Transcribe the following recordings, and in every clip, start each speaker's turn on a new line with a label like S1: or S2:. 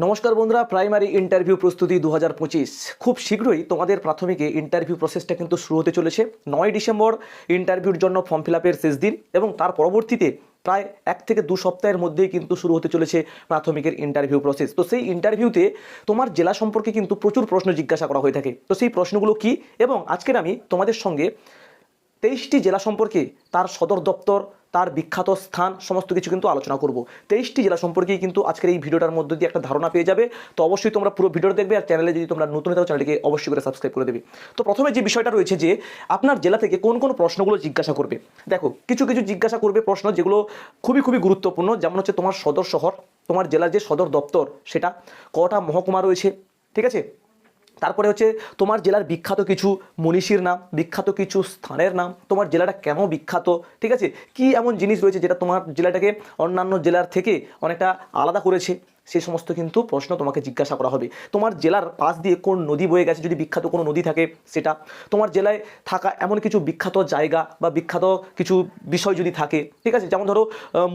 S1: নমস্কার বন্ধুরা, primary interview প্রস্তুতি দু হাজার পঁচিশ। খুব শীঘ্রই তোমাদের প্রাথমিকে ইন্টারভিউ প্রসেসটা কিন্তু শুরু হতে চলেছে। নয় ডিসেম্বর, ইন্টারভিউর জন্য ফর্ম ফিল শেষ দিন এবং তার পরবর্তীতে প্রায় এক থেকে দু সপ্তাহের মধ্যেই কিন্তু শুরু হতে চলেছে প্রাথমিকের ইন্টারভিউ প্রসেস। তো সেই ইন্টারভিউতে তোমার জেলা সম্পর্কে কিন্তু প্রচুর প্রশ্ন জিজ্ঞাসা করা হয়ে থাকে। তো সেই প্রশ্নগুলো কি? এবং আজকের আমি তোমাদের সঙ্গে তেইশটি জেলা সম্পর্কে তার সদর দপ্তর, তার বিখ্যাত স্থান, সমস্ত কিছু কিন্তু আলোচনা করব। তেইশটি জেলা সম্পর্কেই কিন্তু আজকের এই ভিডিওটার মধ্যে দিয়ে একটা ধারণা পেয়ে যাবে। তো অবশ্যই তোমরা পুরো ভিডিওটা দেখবে আর চ্যানেলে যদি তোমরা নতুন থাকো, চ্যানেলটিকে অবশ্যই করে সাবস্ক্রাইব করে দেবে। তো প্রথমে যে বিষয়টা রয়েছে যে, আপনার জেলা থেকে কোন কোন প্রশ্নগুলো জিজ্ঞাসা করবে। দেখো, কিছু কিছু জিজ্ঞাসা করবে প্রশ্ন যেগুলো খুবই খুবই গুরুত্বপূর্ণ। যেমন হচ্ছে তোমার সদর শহর, তোমার জেলার যে সদর দপ্তর, সেটা কটা মহকুমা রয়েছে, ঠিক আছে? তারপরে হচ্ছে তোমার জেলার বিখ্যাত কিছু মনীষীর নাম, বিখ্যাত কিছু স্থানের নাম, তোমার জেলাটা কেন বিখ্যাত, ঠিক আছে? কি এমন জিনিস রয়েছে যেটা তোমার জেলাটাকে অন্যান্য জেলার থেকে অনেকটা আলাদা করেছে? সেই সমস্ত কিন্তু প্রশ্ন তোমাকে জিজ্ঞাসা করা হবে। তোমার জেলার পাশ দিয়ে কোন নদী বয়ে গেছে? যদি বিখ্যাত কোনো নদী থাকে সেটা। তোমার জেলায় থাকা এমন কিছু বিখ্যাত জায়গা বা বিখ্যাত কিছু বিষয় যদি থাকে, ঠিক আছে? যেমন ধরো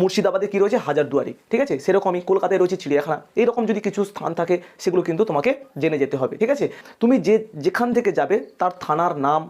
S1: মুর্শিদাবাদে কী রয়েছে? হাজারদুয়ারি, ঠিক আছে? সেরকমই কলকাতায় রয়েছে চিড়িয়াখানা। এইরকম যদি কিছু স্থান থাকে, সেগুলো কিন্তু তোমাকে জেনে যেতে হবে, ঠিক আছে? তুমি যে, যেখান থেকে যাবে, তার থানার নাম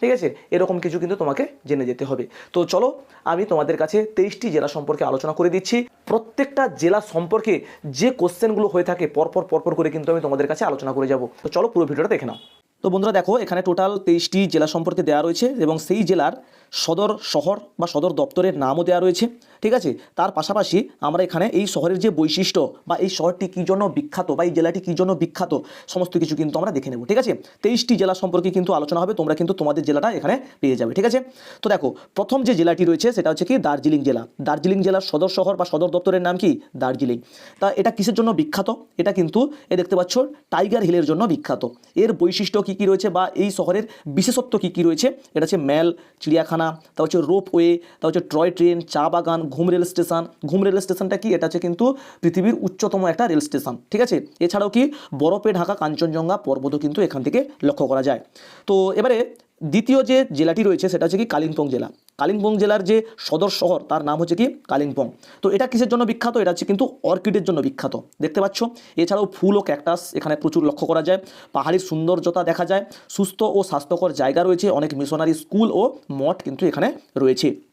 S1: ঠিক আছে? এরকম কিছু কিন্তু তোমাকে জেনে যেতে হবে। তো চলো, আমি তোমাদের কাছে তেইশটি জেলা সম্পর্কে আলোচনা করে দিচ্ছি। প্রত্যেকটা জেলা সম্পর্কে যে কোশ্চেনগুলো হয়ে থাকে, পরপর পরপর করে কিন্তু আমি তোমাদের কাছে আলোচনা করে যাব। তো চলো, পুরো ভিডিওটা দেখে নাও। তো বন্ধুরা দেখো, এখানে টোটাল তেইশটি জেলা সম্পর্কে দেওয়া রয়েছে এবং সেই জেলার সদর শহর বা সদর দপ্তরের নামও দেওয়া রয়েছে, ঠিক আছে? তার পাশাপাশি আমরা এখানে এই শহরের যে বৈশিষ্ট্য বা এই শহরটি কী জন্য বিখ্যাত বা এই জেলাটি কী জন্য বিখ্যাত, সমস্ত কিছু কিন্তু আমরা দেখে নেব, ঠিক আছে? তেইশটি জেলা সম্পর্কে কিন্তু আলোচনা হবে, তোমরা কিন্তু তোমাদের জেলাটা এখানে পেয়ে যাবে, ঠিক আছে? তো দেখো, প্রথম যে জেলাটি রয়েছে সেটা হচ্ছে কি দার্জিলিং জেলা। দার্জিলিং জেলার সদর শহর বা সদর দপ্তরের নাম কি? দার্জিলিং। তা এটা কিসের জন্য বিখ্যাত? এটা কিন্তু এ দেখতে পাচ্ছ, টাইগার হিলের জন্য বিখ্যাত। এর বৈশিষ্ট্য কী কী রয়েছে বা এই শহরের বিশেষত্ব কী কী রয়েছে? এটা হচ্ছে ম্যাল, চিড়িয়াখানা, তা হচ্ছে রোপওয়ে, তা হচ্ছে টয় ট্রেন, চা বাগান, ঘুম রেল স্টেশন। ঘুম রেল স্টেশনটা কি? এটা হচ্ছে কিন্তু পৃথিবীর উচ্চতম একটা রেল স্টেশন, ঠিক আছে? এছাড়াও কি বরফে ঢাকা কাঞ্চনজঙ্ঘা পর্বতও কিন্তু এখান থেকে লক্ষ্য করা যায়। তো এবারে দ্বিতীয় যে জেলাটি রয়েছে সেটা হচ্ছে কি কালিম্পং জেলা। কালিম্পং জেলার যে সদর শহর, তার নাম হচ্ছে কি কালিম্পং। তো এটা কিসের জন্য বিখ্যাত? এটা হচ্ছে কিন্তু অর্কিডের জন্য বিখ্যাত। দেখতে পাচ্ছ? এছাড়াও ফুল ও ক্যাকটাস এখানে প্রচুর লক্ষ্য করা যায়। পাহাড়ির সৌন্দর্যতা দেখা যায়। সুস্থ ও স্বাস্থ্যকর জায়গা রয়েছে। অনেক মিশনারি স্কুল ও মঠ কিন্তু এখানে রয়েছে।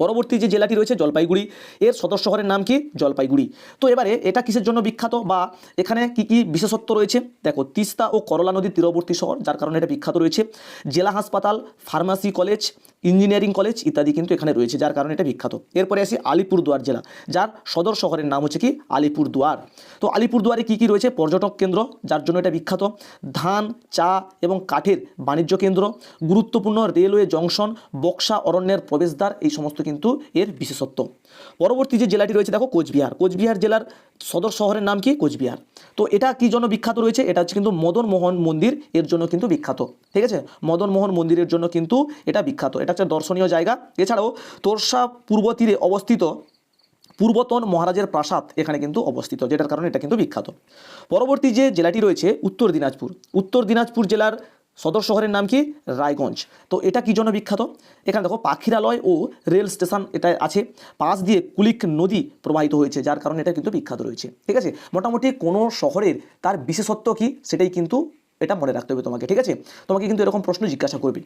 S1: পরবর্তী যে জেলাটি রয়েছে জলপাইগুড়ি, এর সদর শহরের নাম কি? জলপাইগুড়ি। তো এবারে এটা কিসের জন্য বিখ্যাত বা এখানে কি কি বিশেষত্ব রয়েছে? দেখো, তিস্তা ও করলা নদীর তীরবর্তী শহর, যার কারণে এটা বিখ্যাত রয়েছে। জেলা হাসপাতাল, ফার্মাসি কলেজ, ইঞ্জিনিয়ারিং কলেজ ইত্যাদি কিন্তু এখানে রয়েছে, যার কারণে এটা বিখ্যাত। এরপরে আসি আলিপুরদুয়ার জেলা, যার সদর শহরের নাম হচ্ছে কি? আলিপুরদুয়ার। তো আলিপুরদুয়ারে কি কি রয়েছে? পর্যটক কেন্দ্র, যার জন্য এটা বিখ্যাত। ধান, চা এবং কাঠের বাণিজ্য কেন্দ্র, গুরুত্বপূর্ণ রেলওয়ে জংশন, বক্সা অরণ্যের প্রবেশদ্বার, এই সমস্ত কিন্তু এর বিশেষত্ব। পরবর্তী যে জেলাটি রয়েছে, দেখো কোচবিহার। কোচবিহার জেলার সদর শহরের নাম কি? কোচবিহার। তো এটা কি জন্য বিখ্যাত রয়েছে? এটা হচ্ছে কিন্তু মদন মোহন মন্দির এর জন্য কিন্তু বিখ্যাত। ঠিক আছে? মদন মোহন মন্দিরের জন্য কিন্তু এটা বিখ্যাত। এটা হচ্ছে দর্শনীয় জায়গা। এছাড়াও তোরসা পূর্ব তীরে অবস্থিত পূর্বতন মহারাজের প্রাসাদ এখানে কিন্তু অবস্থিত, যেটার কারণে এটা কিন্তু বিখ্যাত। পরবর্তী যে জেলাটি রয়েছে, উত্তর দিনাজপুর। উত্তর দিনাজপুর জেলার সদর শহরের নাম কি? রায়গঞ্জ। তো এটা কি জন্য বিখ্যাত? এখানে দেখো, পাখিরালয় ও রেল স্টেশন এটা আছে। পাশ দিয়ে কুলিক নদী প্রবাহিত হয়েছে, যার কারণে এটা কিন্তু বিখ্যাত রয়েছে। ঠিক আছে? মোটামুটি কোনো শহরের তার বিশেষত্ব কি? সেটাই কিন্তু এটা মনে রাখতে হবে তোমাকে, ঠিক আছে? তোমাকে কিন্তু এরকম প্রশ্ন জিজ্ঞাসা করবে।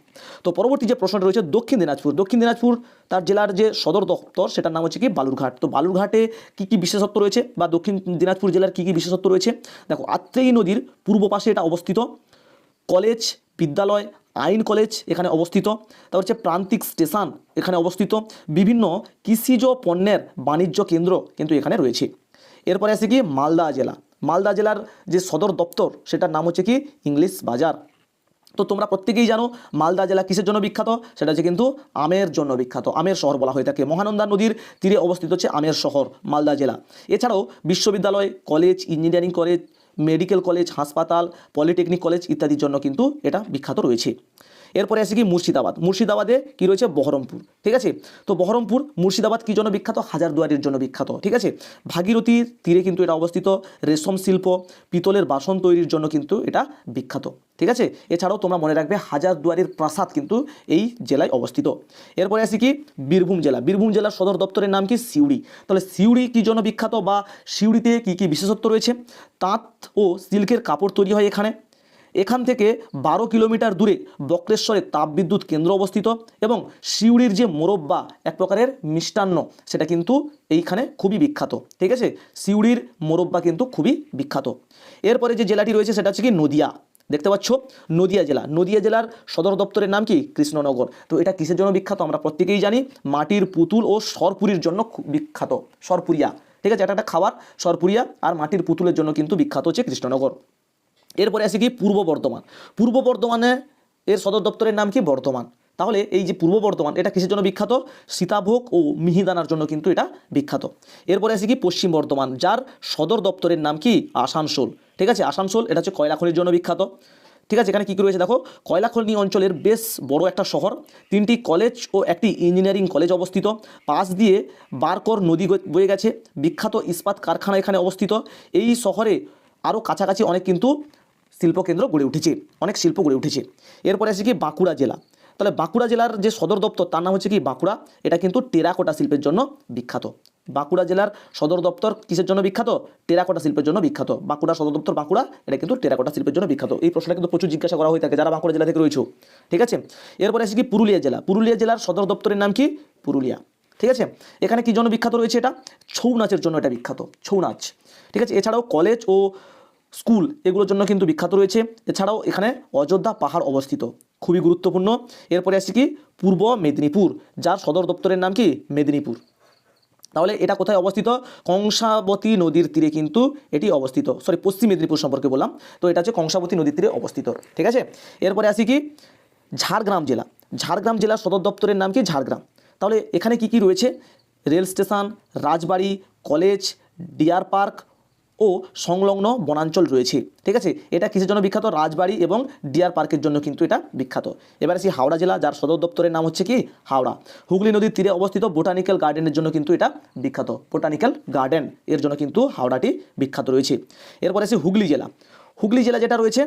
S1: তো পরবর্তী যে প্রশ্নটা রয়েছে, দক্ষিণ দিনাজপুর। দক্ষিণ দিনাজপুর, তার জেলার যে সদর দপ্তর, সেটার নাম হচ্ছে কি? বালুরঘাট। তো বালুরঘাটে কি কি বিশেষত্ব রয়েছে? বা দক্ষিণ দিনাজপুর জেলার কি কি বিশেষত্ব রয়েছে? দেখো, আত্রেয়ী নদীর পূর্ব পাশে এটা অবস্থিত। কলেজ, বিদ্যালয়, আইন কলেজ এখানে অবস্থিত। তারপর হচ্ছে প্রান্তিক স্টেশন এখানে অবস্থিত। বিভিন্ন কৃষিজ পণ্যের বাণিজ্য কেন্দ্র কিন্তু এখানে রয়েছে। এরপরে আছে কি মালদা জেলা। মালদা জেলার যে সদর দপ্তর, সেটার নাম হচ্ছে কি ইংলিশ বাজার। তো তোমরা প্রত্যেকেই জানো মালদা জেলা কিসের জন্য বিখ্যাত? সেটা হচ্ছে কিন্তু আমের জন্য বিখ্যাত। আমের শহর বলা হয়ে থাকে। মহানন্দা নদীর তীরে অবস্থিত হচ্ছে আমের শহর মালদা জেলা। এছাড়াও বিশ্ববিদ্যালয়, college, engineering college medical college হাসপাতাল পলিটেকনিক কলেজ ইত্যাদির জন্য কিন্তু এটা বিখ্যাত রয়েছে। এরপরে আসি কি মুর্শিদাবাদ। মুর্শিদাবাদে কি রয়েছে? বহরমপুর। ঠিক আছে? তো বহরমপুর, মুর্শিদাবাদ কি জন্য বিখ্যাত হাজারদুয়ারির জন্য বিখ্যাত ঠিক আছে? ভাগীরথীর তীরে কিন্তু এটা অবস্থিত। রেশম শিল্প, পিতলের বাসন তৈরির জন্য কিন্তু এটা বিখ্যাত। ঠিক আছে? এছাড়াও তোমরা মনে রাখবে হাজারদুয়ারির প্রাসাদ কিন্তু এই জেলায় অবস্থিত। এরপরে আসি কি? বীরভূম জেলা। বীরভূম জেলার সদর দপ্তরের নাম কি? সিউড়ি। তাহলে সিউড়ি কি জন্য বিখ্যাত বা সিউড়িতে কি কি বিশেষত্ব রয়েছে? তাঁত ও সিল্কের কাপড় তৈরি হয় এখানে। এখান থেকে বারো কিলোমিটার দূরে বক্রেশ্বরে তাপবিদ্যুৎ কেন্দ্র অবস্থিত এবং সিউড়ির যে মোরব্বা এক প্রকারের মিষ্টান্ন, সেটা কিন্তু এইখানে খুবই বিখ্যাত, ঠিক আছে? সিউড়ির মোরব্বা কিন্তু খুবই বিখ্যাত। এরপরে যে জেলাটি রয়েছে, সেটা হচ্ছে কি নদিয়া। দেখতে পাচ্ছ? নদিয়া জেলা। নদিয়া জেলার সদর দপ্তরের নাম কি? কৃষ্ণনগর। তো এটা কিসের জন্য বিখ্যাত? আমরা প্রত্যেকেই জানি, মাটির পুতুল ও সরপুরির জন্য বিখ্যাত। সরপুরিয়া, ঠিক আছে? এটা একটা খাবার, সরপুরিয়া আর মাটির পুতুলের জন্য কিন্তু বিখ্যাত হচ্ছে কৃষ্ণনগর। এরপরে আসি কি? পূর্ব বর্ধমান। পূর্ব বর্ধমানে এর সদর দপ্তরের নাম কি? বর্ধমান। তাহলে এই যে পূর্ব বর্ধমান, এটা কিসের জন্য বিখ্যাত? সীতাভোগ ও মিহিদানার জন্য কিন্তু এটা বিখ্যাত। এরপরে আসি কি? পশ্চিম বর্ধমান, যার সদর দপ্তরের নাম কি? আসানসোল। ঠিক আছে? আসানসোল, এটা হচ্ছে কয়লা খনির জন্য বিখ্যাত। ঠিক আছে? এখানে কী কী রয়েছে দেখো? কয়লা খনি অঞ্চলের বেশ বড় একটা শহর। তিনটি কলেজ ও একটি ইঞ্জিনিয়ারিং কলেজ অবস্থিত। পাশ দিয়ে বারকর নদী বয়ে গেছে। বিখ্যাত ইস্পাত কারখানা এখানে অবস্থিত। এই শহরে আরও কাছাকাছি অনেক কিন্তু শিল্পকেন্দ্র গড়ে উঠেছে, অনেক শিল্প গড়ে উঠেছে। এরপরে আছে কি বাঁকুড়া জেলা। তাহলে বাঁকুড়া জেলার যে সদর দপ্তর, তার নাম হচ্ছে কি বাঁকুড়া। এটা কিন্তু টেরাকোটা শিল্পের জন্য বিখ্যাত। বাঁকুড়া জেলার সদর দপ্তর কিসের জন্য বিখ্যাত? টেরাকোটা শিল্পের জন্য বিখ্যাত। বাঁকুড়া সদর দপ্তর বাঁকুড়া, এটা কিন্তু টেরাকোটা শিল্পের জন্য বিখ্যাত। এই প্রশ্নটা কিন্তু প্রচুর জিজ্ঞাসা করা হয়ে থাকে যারা বাঁকুড়া জেলা থেকে রয়েছে। ঠিক আছে? এরপরে আছে কি পুরুলিয়া জেলা। পুরুলিয়া জেলার সদর দপ্তরের নাম কি? পুরুলিয়া। ঠিক আছে? এখানে কি জন্য বিখ্যাত রয়েছে এটা? ছৌ নাচের জন্য এটা বিখ্যাত। ছৌ নাচ। ঠিক আছে? এছাড়াও কলেজ ও স্কুল এগুলোর জন্য কিন্তু বিখ্যাত রয়েছে। এছাড়াও এখানে অযোধ্যা পাহাড় অবস্থিত। খুবই গুরুত্বপূর্ণ। এরপরে আসি কি? পূর্ব মেদিনীপুর, যার সদর দপ্তরের নাম কি? মেদিনীপুর। তাহলে এটা কোথায় অবস্থিত? কংসাবতী নদীর তীরে কিন্তু এটি অবস্থিত। সরি পশ্চিম মেদিনীপুর সম্পর্কে বললাম। তো এটা হচ্ছে কংসাবতী নদীর তীরে অবস্থিত। ঠিক আছে? এরপরে আসি কি? ঝাড়গ্রাম জেলা। ঝাড়গ্রাম জেলার সদর দপ্তরের নাম কি? ঝাড়গ্রাম। তাহলে এখানে কি কি রয়েছে? রেল স্টেশন, রাজবাড়ি, কলেজ, ডিয়ার পার্ক ও সংলগ্ন বনাঞ্চল রয়েছে। ঠিক আছে? এটা কিসের জন্য বিখ্যাত? রাজবাড়ি এবং ডিয়ার পার্কের জন্য কিন্তু এটা বিখ্যাত। এবার আসি হাওড়া জেলা যার সদর দপ্তরের নাম হচ্ছে কি? হাওড়া। হুগলি নদীর তীরে অবস্থিত বোটানিক্যাল গার্ডেনের জন্য কিন্তু এটা বিখ্যাত। বোটানিক্যাল গার্ডেন এর জন্য কিন্তু হাওড়াটি বিখ্যাত রয়েছে। এরপরে আসি হুগলি জেলা। হুগলি জেলা যেটা রয়েছে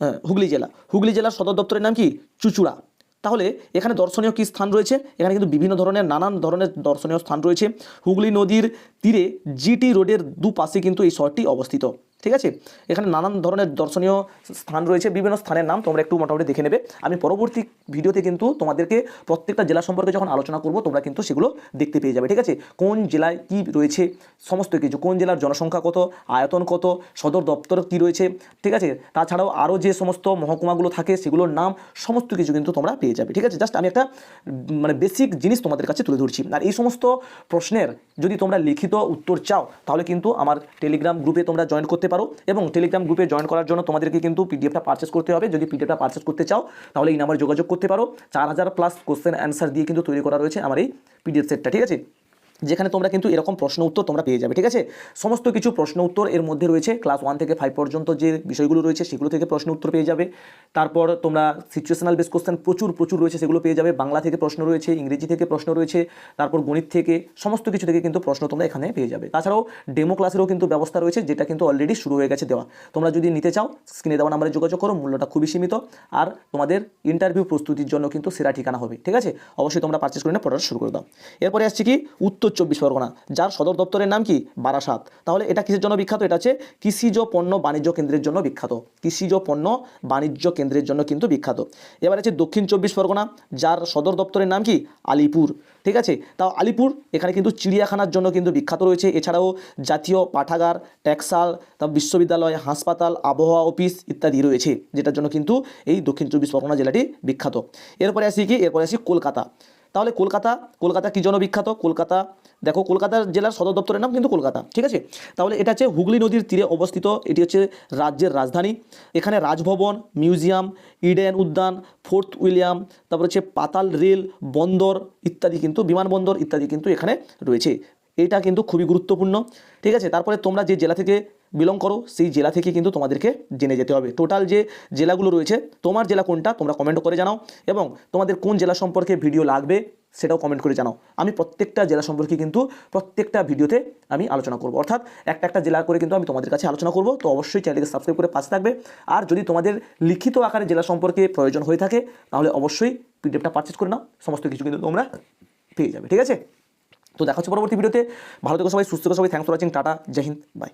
S1: হ্যাঁ, হুগলি জেলা। হুগলি জেলার সদর দপ্তরের নাম কি? চুচুড়া। তাহলে এখানে দর্শনীয় কী স্থান রয়েছে? এখানে কিন্তু বিভিন্ন ধরনের, নানান ধরনের দর্শনীয় স্থান রয়েছে। হুগলি নদীর তীরে জিটি রোডের দুপাশে কিন্তু এই শহরটি অবস্থিত। ঠিক আছে? এখানে নানান ধরনের দর্শনীয় স্থান রয়েছে, বিভিন্ন স্থানের নাম তোমরা একটু মোটামুটি দেখে নেবে। আমি পরবর্তী ভিডিওতে কিন্তু তোমাদেরকে প্রত্যেকটা জেলা সম্পর্কে যখন আলোচনা করব, তোমরা কিন্তু সেগুলো দেখতে পেয়ে যাবে, ঠিক আছে? কোন জেলায় কি রয়েছে? সমস্ত কিছু, কোন জেলার জনসংখ্যা কত? আয়তন কত? সদর দপ্তর কি রয়েছে? ঠিক আছে? তাছাড়াও আরও যে সমস্ত মহকুমাগুলো থাকে, সেগুলোর নাম, সমস্ত কিছু কিন্তু তোমরা পেয়ে যাবে, ঠিক আছে? জাস্ট আমি একটা মানে বেসিক জিনিস তোমাদের কাছে তুলে ধরছি। আর এই সমস্ত প্রশ্নের যদি তোমরা লিখিত উত্তর চাও, তাহলে কিন্তু আমার টেলিগ্রাম গ্রুপে তোমরা জয়েন করতে পারো এবং টেলিগ্রাম গ্রুপে জয়েন করার জন্য তোমাদেরকে কিন্তু পিডিএফটা পারচেস করতে হবে। যদি পিডিএফটা পারচেস করতে চাও, তাহলে এই নাম্বার যোগাযোগ করতে পারো। চার হাজার প্লাস কোশ্চেন অ্যান্সার দিয়ে কিন্তু তৈরি করা রয়েছে আমার এই পিডিএফ সেটটা ঠিক আছে? যেখানে তোমরা কিন্তু এরকম প্রশ্ন উত্তর তোমরা পেয়ে যাবে, ঠিক আছে? সমস্ত কিছু প্রশ্ন উত্তর এর মধ্যে রয়েছে ক্লাস ওয়ান থেকে ফাইভ পর্যন্ত যে বিষয়গুলো রয়েছে সেগুলো থেকে প্রশ্ন উত্তর পেয়ে যাবে। তারপর তোমরা সিচুয়েশনাল বেস কোশ্চেন প্রচুর প্রচুর রয়েছে, সেগুলো পেয়ে যাবে। বাংলা থেকে প্রশ্ন রয়েছে, ইংরেজি থেকে প্রশ্ন রয়েছে, তারপর গণিত থেকে, সমস্ত কিছু থেকে কিন্তু প্রশ্ন তোমরা এখানে পেয়ে যাবে। তাছাড়াও ডেমো ক্লাসেরও কিন্তু ব্যবস্থা রয়েছে, যেটা কিন্তু অলরেডি শুরু হয়ে গেছে দেওয়া। তোমরা যদি নিতে চাও স্ক্রিনে দেওয়া নাম্বারে যোগাযোগ করো, মূল্যটা খুবই সীমিত। আর তোমাদের ইন্টারভিউ প্রস্তুতির জন্য কিন্তু সেরা ঠিকানা হবে, ঠিক আছে? অবশ্যই তোমরা পারচেস করে নিয়ে পড়াটা শুরু করে দাও। এরপরে আসছে কি? উত্তর চব্বিশ পরগনা, যার সদর দপ্তরের নাম কি? বারাসাত। তাহলে এটা কিসের জন্য বিখ্যাত? এটা হচ্ছে কৃষিজ পণ্য বাণিজ্য কেন্দ্রের জন্য বিখ্যাত। কৃষিজ পণ্য বাণিজ্য কেন্দ্রের জন্য কিন্তু বিখ্যাত। এবার আছে দক্ষিণ চব্বিশ পরগনা, যার সদর দপ্তরের নাম কি? আলিপুর। ঠিক আছে? তাও আলিপুর, এখানে কিন্তু চিড়িয়াখানার জন্য কিন্তু বিখ্যাত রয়েছে। এছাড়াও জাতীয় পাঠাগার, ট্যাক্সাল তারপর বিশ্ববিদ্যালয়, হাসপাতাল, আবহাওয়া অফিস ইত্যাদি রয়েছে, যেটার জন্য কিন্তু এই দক্ষিণ চব্বিশ পরগনা জেলাটি বিখ্যাত। এরপরে আসি কি? এরপরে আসি কলকাতা। তাহলে কলকাতা কলকাতা কী জন্য বিখ্যাত কলকাতা, দেখো কলকাতার জেলার সদর দপ্তরের নাম কিন্তু কলকাতা, ঠিক আছে? তাহলে এটা হচ্ছে হুগলি নদীর তীরে অবস্থিত, এটি হচ্ছে রাজ্যের রাজধানী। এখানে রাজভবন, মিউজিয়াম, ইডেন উদ্যান, ফোর্ট উইলিয়াম, তারপর হচ্ছে পাতাল রেল, বন্দর ইত্যাদি কিন্তু বিমানবন্দর ইত্যাদি কিন্তু এখানে রয়েছে। এটা কিন্তু খুবই গুরুত্বপূর্ণ, ঠিক আছে? তারপরে তোমরা যে জেলা থেকে বিলং করো, সেই জেলা থেকে কিন্তু তোমাদেরকে জেনে যেতে হবে। টোটাল যে জেলাগুলো রয়েছে, তোমার জেলা কোনটা তোমরা কমেন্ট করে জানাও এবং তোমাদের কোন জেলা সম্পর্কে ভিডিও লাগবে সেটাও কমেন্ট করে জানাও। আমি প্রত্যেকটা জেলা সম্পর্কে কিন্তু প্রত্যেকটা ভিডিওতে আমি আলোচনা করব। অর্থাৎ একটা একটা জেলা করে কিন্তু আমি তোমাদের কাছে আলোচনা করব, তো অবশ্যই চ্যানেলকে সাবস্ক্রাইব করে পাশে থাকবে। আর যদি তোমাদের লিখিত আকারে জেলা সম্পর্কে প্রয়োজন হয়ে থাকে, তাহলে অবশ্যই পিডিএফটা পারচেজ করে নাও, সমস্ত কিছু কিন্তু তোমরা পেয়ে যাবে, ঠিক আছে? তো দেখা হচ্ছে পরবর্তী ভিডিওতে ভালো থেকো সবাই, সুস্থ সবাই থ্যাংকস ফর ওয়াচিং টাটা, জয় হিন্দ বাই